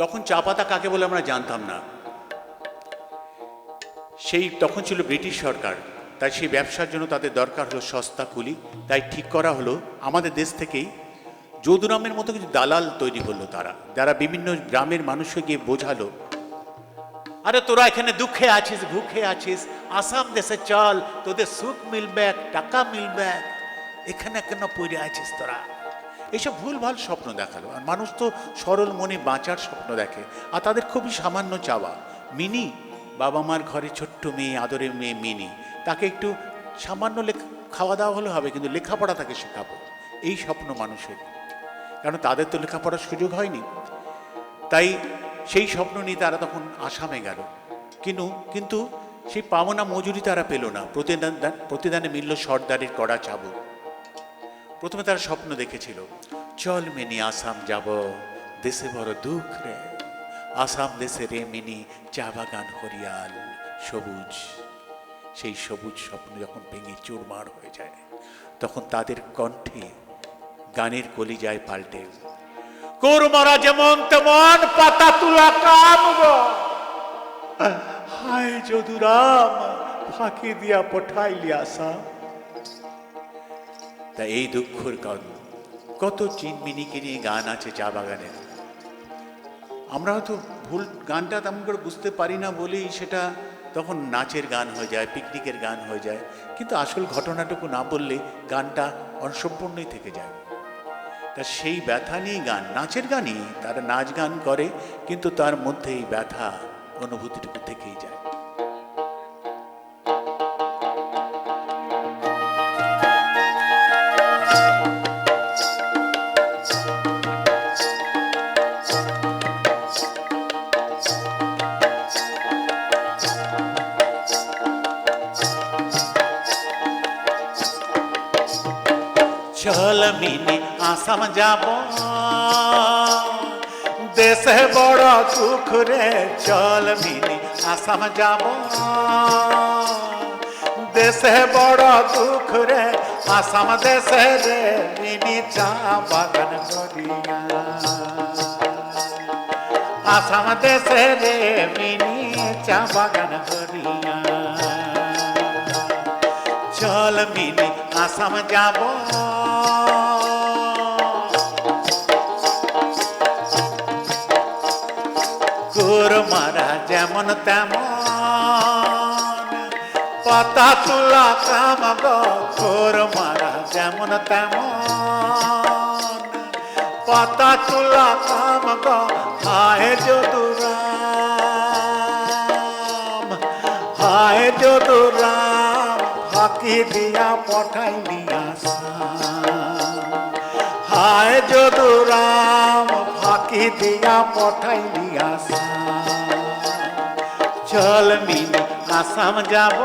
তখন চা পাতা কাকে বলে আমরা জানতাম না। সেই তখন ছিল ব্রিটিশ সরকার, তাই সেই ব্যবসার জন্য তাদের দরকার হলো সস্তা কুলি, তাই ঠিক করা হলো আমাদের দেশ থেকেই যদুরামের মতো কিছু দালাল তৈরি হলো তারা, যারা বিভিন্ন গ্রামের মানুষকে গিয়ে বোঝালো, আরে তোরা এখানে দুঃখে আছিস, ভুখে আছিস, আসাম দেশে চল, তোদের সুখ মিলবে, টাকা মিলবে, এখানে কেন পড়ে আছিস তোরা? এইসব ভুলভাল স্বপ্ন দেখাল। আর মানুষ তো সরল মনে বাঁচার স্বপ্ন দেখে। আর তাদের খুবই সামান্য চাওয়া। মিনি, বাবা মার ঘরে ছোট্ট মেয়ে, আদরের মেয়ে মিনি। তাকে একটু সামান্য লেখ খাওয়া দাওয়া হলে হবে, কিন্তু লেখাপড়া তাকে শেখাবো। এই স্বপ্ন মানুষের। কারণ তাদের তো লেখাপড়ার সুযোগ হয়নি। তাই সেই স্বপ্ন নিয়ে তারা তখন আসামে গেল। কিন্তু কিন্তু সেই পাওনা মজুরি তারা পেল না। প্রতিদান প্রতিদানে মিলল সর্দারের কড়া চাবুক। প্রথমে তারা স্বপ্ন দেখেছিল, চল মিনি আসাম যাব, দেশে বড় দুঃখ রে। আসাম দেশে রে মিনি, চা বাগান হরিয়াল, সবুজ। সেই সবুজ স্বপ্ন যখন ভেঙে চুরমার হয়ে যায়, তখন তাদের কণ্ঠে গানের কলি যায় পাল্টে কোরমারা যেমন তেমন পাতা তুলা কাম হায় যদুরাম, ফাঁকি দিয়া পঠাইলি আসা তা এই দুঃখর গান কত চিনমিনিকে নিয়ে গান আছে চা বাগানের আমরা হয়তো ভুল গানটা তেমন করে বুঝতে পারি না বলেই সেটা তখন নাচের গান হয়ে যায়, পিকনিকের গান হয়ে যায়। কিন্তু আসল ঘটনাটুকু না বললে গানটা অসম্পূর্ণই থেকে যায়। তা সেই ব্যথা নিয়ে গান, নাচের গানই তারা নাচ গান করে, কিন্তু তার মধ্যে এই ব্যথা অনুভূতিটুকু থেকেই যায়। চল মিনি আসাম যাব। দেশে বড় দুঃখ রে চল মিনি আসাম যাব। দেশে বড় দুঃখ রে, আসাম দেশে রে, মিনি চা বাগান করিয়া। আসাম দেশে রে, মিনি চা বাগান করিয়া। চল মিনি আসাম যাব। যেমন তেমন। পাতা তোলা কাম গোর মারা যেমন তেমন। পাতা তোলা কাম গো হায় যদুরাম। হায় যদুরাম, ফাঁকি দিয়া পঠাইলি আসা হায় যদুরাম, ফাঁকি দিয়া পঠাইলি আসা চল মিনি আসাম যাব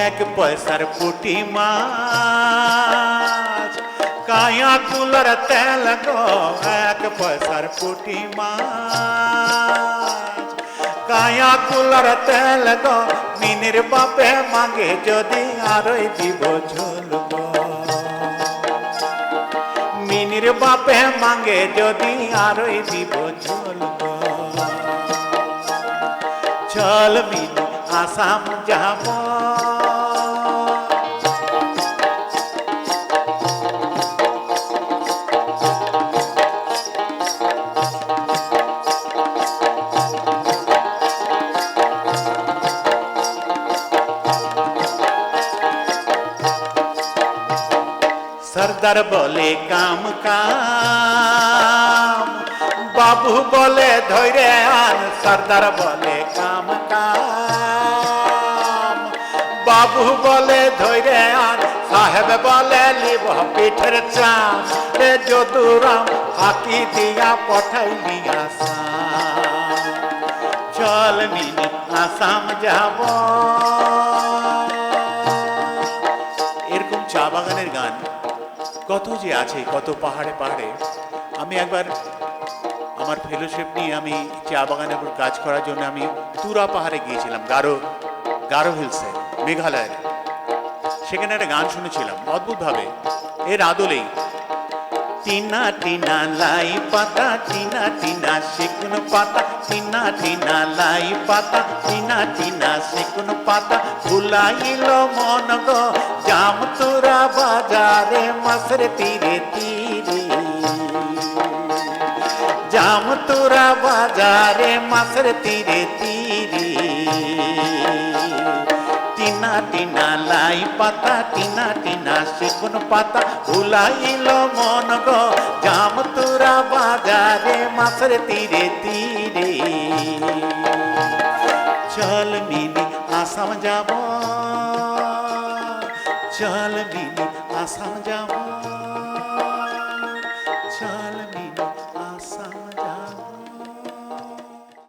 এক পয়সার পুটি মাছ কায়া কুলার তেল গো এক পয়সার পুটি মাছ কায়া কুলার তেল গো মিনির বাপে মাগে যদি আরই দিব ঝোল গো মিনির বাপে মাগে যদি আরই দিব ঝোল গো চল মিনি আসাম যাব সর্দার বলে, কাম কাম। বাবু বলে ধৈরে আন, সর্দার বলে, কাম কাম। বাবু বলে ধৈরে আন, সাহেব বলে, লিব পিঠের চাম। রে যদুরাম হাতি দিয়া পঠাইলি আসাম চল মিনি, আসাম যাব। এরকম চা বাগানের গান। কত যে আছে, কত পাহাড়ে পাহাড়ে। আমি একবার আমার ফেলোশিপ নিয়ে আমি চা উপর কাজ করার জন্য আমি তুরা পাহাড়ে গিয়েছিলাম, গারো গারো হিলসে, মেঘালয়ের। সেখানে একটা গান শুনেছিলাম, অদ্ভুতভাবে। এর আদলেই টিনা টিনা লাই পাতা, টিনা টিনা সেকুন পাতা, টিনা টিনা লাই পাতা, টিনা টিনা সেকুন পাতা। ভুলাইল মন গো, জাম তোরা বাজারে মাসের তীরে তীরে। জাম তোরা বাজারে মাসের তীরে তীরে। টিনা টিনা, লাই পাতা, টিনা টিনা, শিকুন পাতা, ভুলাইল মন গো। জাম তুরা বাজারে মাসের তীরে তীরে। চল মিনি আসাম যাব, চল মিনি আসাম যাব।